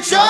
each other.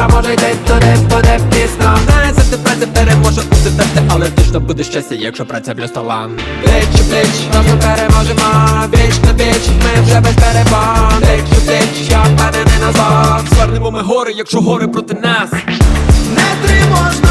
Завтра може йти туди, буде пізно. Знає, ти праця переможе у серце Але точно буде щастя, якщо праця плюс талант Плеч у плеч, разом переможемо. Віч на віч, ми вже без перебон Плеч у плеч, я впевнений назад Звернемо ми гори, якщо гори проти нас. Не триможна